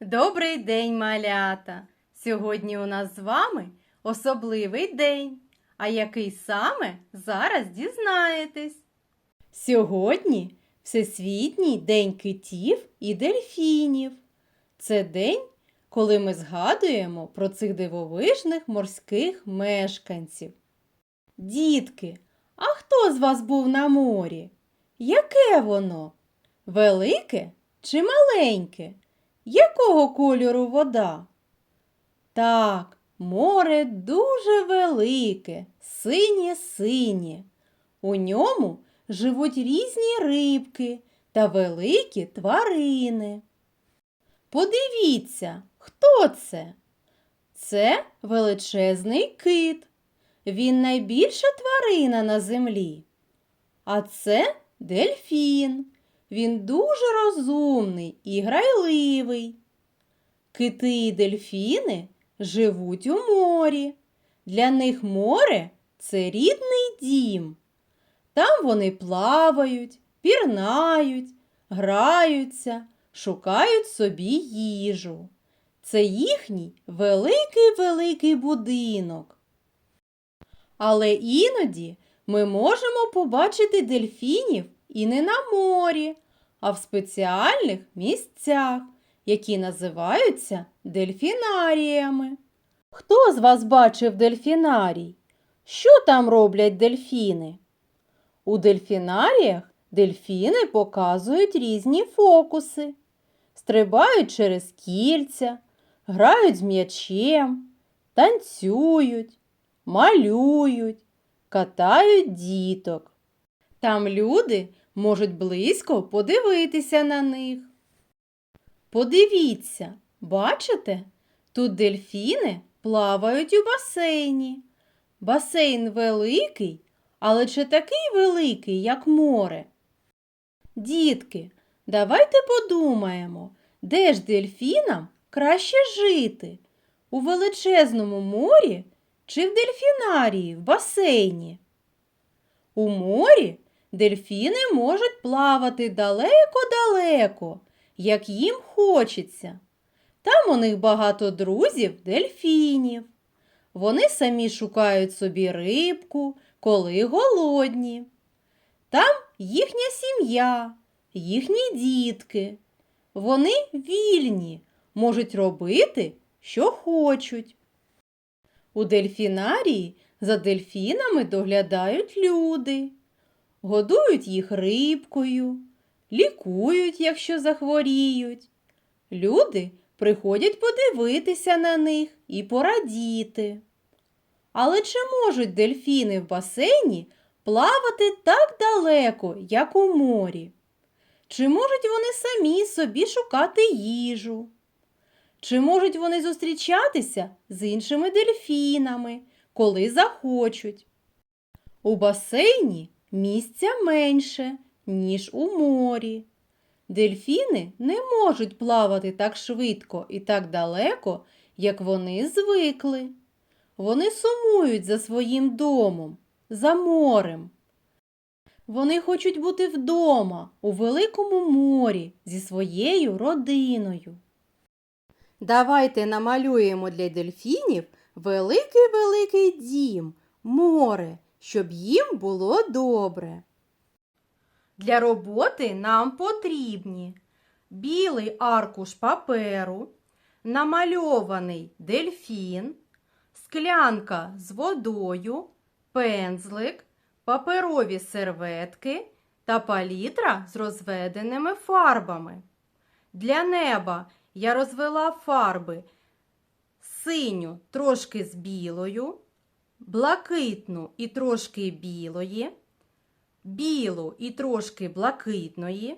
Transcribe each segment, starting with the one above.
Добрий день, малята! Сьогодні у нас з вами особливий день. А який саме зараз дізнаєтесь? Сьогодні Всесвітній день китів і дельфінів. Це день, коли ми згадуємо про цих дивовижних морських мешканців. Дітки, а хто з вас був на морі? Яке воно? Велике чи маленьке? Якого кольору вода? Так, море дуже велике, синє-синє. У ньому живуть різні рибки та великі тварини. Подивіться, хто це? Це величезний кит. Він найбільша тварина на землі. А це дельфін. Він дуже розумний і грайливий. Кити і дельфіни живуть у морі. Для них море це рідний дім. Там вони плавають, пірнають, граються, шукають собі їжу. Це їхній великий-великий будинок. Але іноді ми можемо побачити дельфінів і не на морі, а в спеціальних місцях, які називаються дельфінаріями. Хто з вас бачив дельфінарій? Що там роблять дельфіни? У дельфінаріях дельфіни показують різні фокуси, стрибають через кільця, грають з м'ячем, танцюють, малюють, катають діток. Там люди можуть близько подивитися на них. Подивіться, бачите? Тут дельфіни плавають у басейні. Басейн великий, але чи такий великий, як море? Дітки, давайте подумаємо, де ж дельфінам краще жити? У величезному морі чи в дельфінарії в басейні? У морі дельфіни можуть плавати далеко-далеко, як їм хочеться. Там у них багато друзів дельфінів. Вони самі шукають собі рибку, коли голодні. Там їхня сім'я, їхні дітки. Вони вільні, можуть робити, що хочуть. У дельфінарії за дельфінами доглядають люди, годують їх рибкою, лікують, якщо захворіють. Люди приходять подивитися на них і порадіти. Але чи можуть дельфіни в басейні плавати так далеко, як у морі? Чи можуть вони самі собі шукати їжу? Чи можуть вони зустрічатися з іншими дельфінами, коли захочуть? У басейні місця менше, ніж у морі. Дельфіни не можуть плавати так швидко і так далеко, як вони звикли. Вони сумують за своїм домом, за морем. Вони хочуть бути вдома, у великому морі зі своєю родиною. Давайте намалюємо для дельфінів великий-великий дім, море, щоб їм було добре. Для роботи нам потрібні білий аркуш паперу, намальований дельфін, склянка з водою, пензлик, паперові серветки та палітра з розведеними фарбами. Для неба я розвела фарби синю трошки з білою, блакитну і трошки білої, білу і трошки блакитної.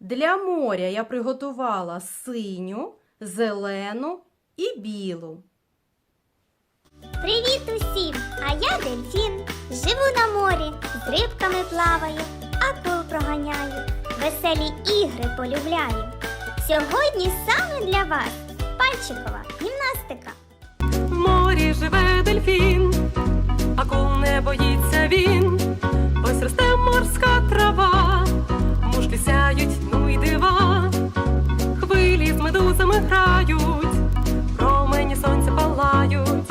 Для моря я приготувала синю, зелену і білу. Привіт усім! А я дельфін. Живу на морі, з рибками плаваю, акул проганяю, веселі ігри полюбляю. Сьогодні саме для вас пальчикова гімнастика морі живе дельфін, акул не боїться він, ось росте морська трава, мушлі сяють, ну й дива, хвилі з медузами грають, промені сонця палають,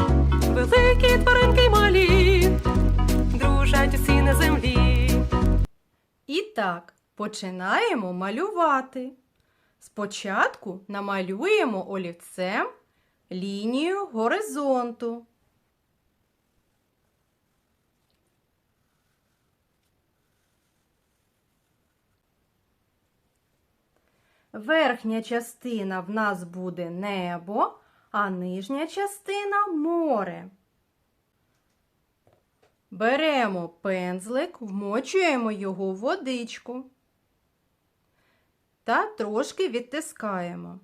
великі тваринки й малі, дружать усі на землі. І так, починаємо малювати. Спочатку намалюємо олівцем лінію горизонту. Верхня частина в нас буде небо, а нижня частина море. Беремо пензлик, вмочуємо його в водичку та трошки відтискаємо.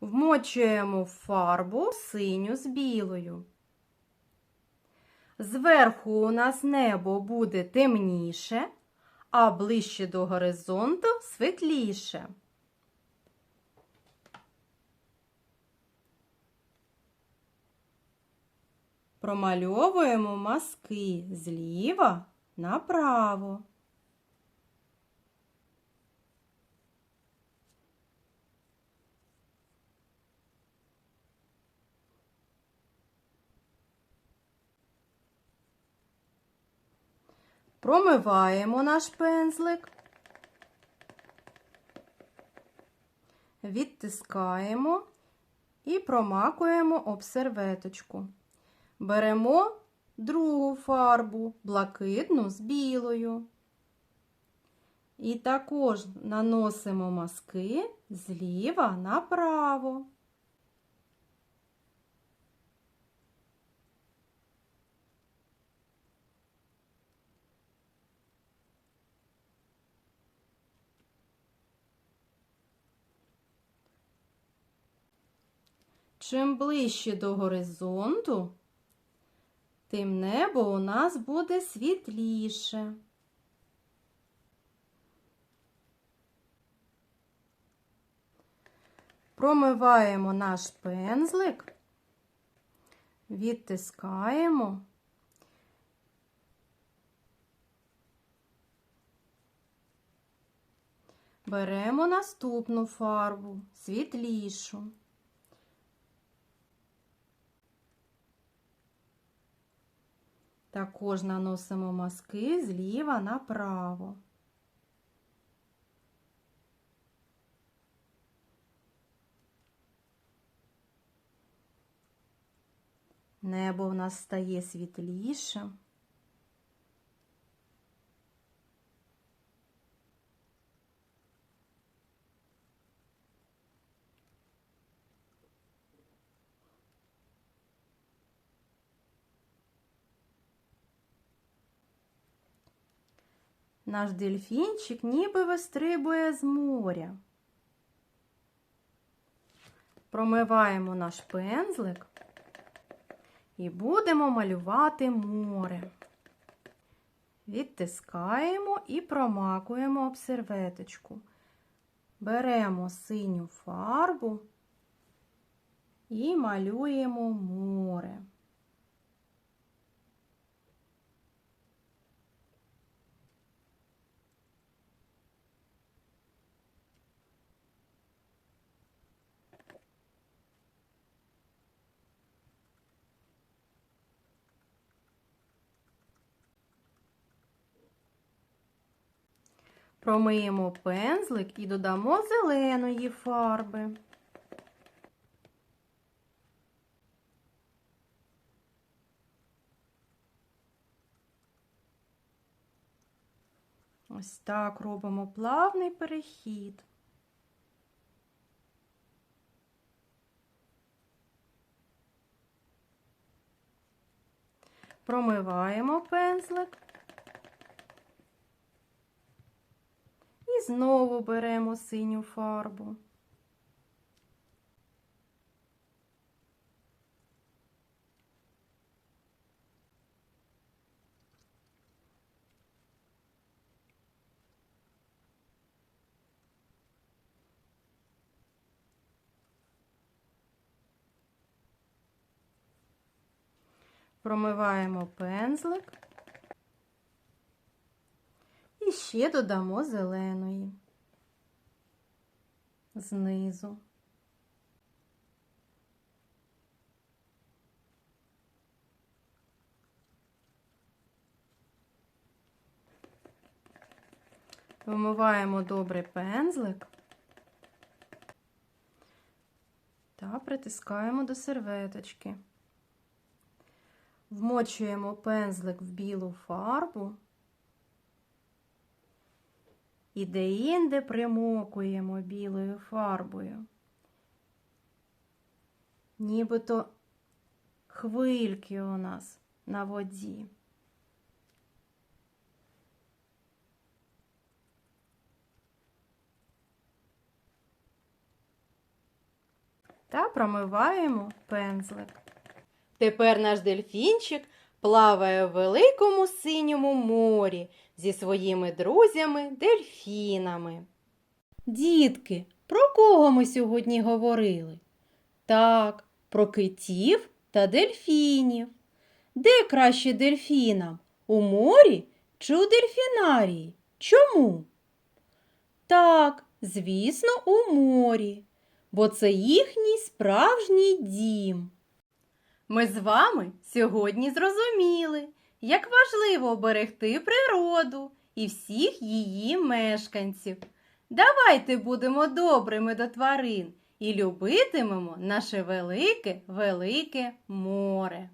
Вмочуємо фарбу синю з білою. Зверху у нас небо буде темніше, а ближче до горизонту світліше. Промальовуємо мазки зліва направо. Промиваємо наш пензлик, відтискаємо і промакуємо об серветочку. Беремо другу фарбу, блакитну з білою. І також наносимо мазки зліва направо. Чим ближче до горизонту, тим небо у нас буде світліше. Промиваємо наш пензлик, відтискаємо. Беремо наступну фарбу, світлішу. Також наносимо мазки зліва направо. Небо в нас стає світлішим. Наш дельфінчик ніби вистрибує з моря. Промиваємо наш пензлик і будемо малювати море. Відтискаємо і промакуємо об серветочку. Беремо синю фарбу і малюємо море. Промиємо пензлик і додамо зеленої фарби. Ось так робимо плавний перехід. Промиваємо пензлик. Знову беремо синю фарбу. Промиваємо пензлик. І ще додамо зеленої знизу. Вимиваємо добре пензлик та притискаємо до серветочки. Вмочуємо пензлик в білу фарбу і де-інде примокуємо білою фарбою. Нібито хвильки у нас на воді. Та промиваємо пензлик. Тепер наш дельфінчик плаває в великому синьому морі зі своїми друзями-дельфінами. Дітки, про кого ми сьогодні говорили? Так, про китів та дельфінів. Де краще дельфінам? У морі чи у дельфінарії? Чому? Так, звісно, у морі, бо це їхній справжній дім. Ми з вами сьогодні зрозуміли, як важливо берегти природу і всіх її мешканців. Давайте будемо добрими до тварин і любитимемо наше велике, велике море.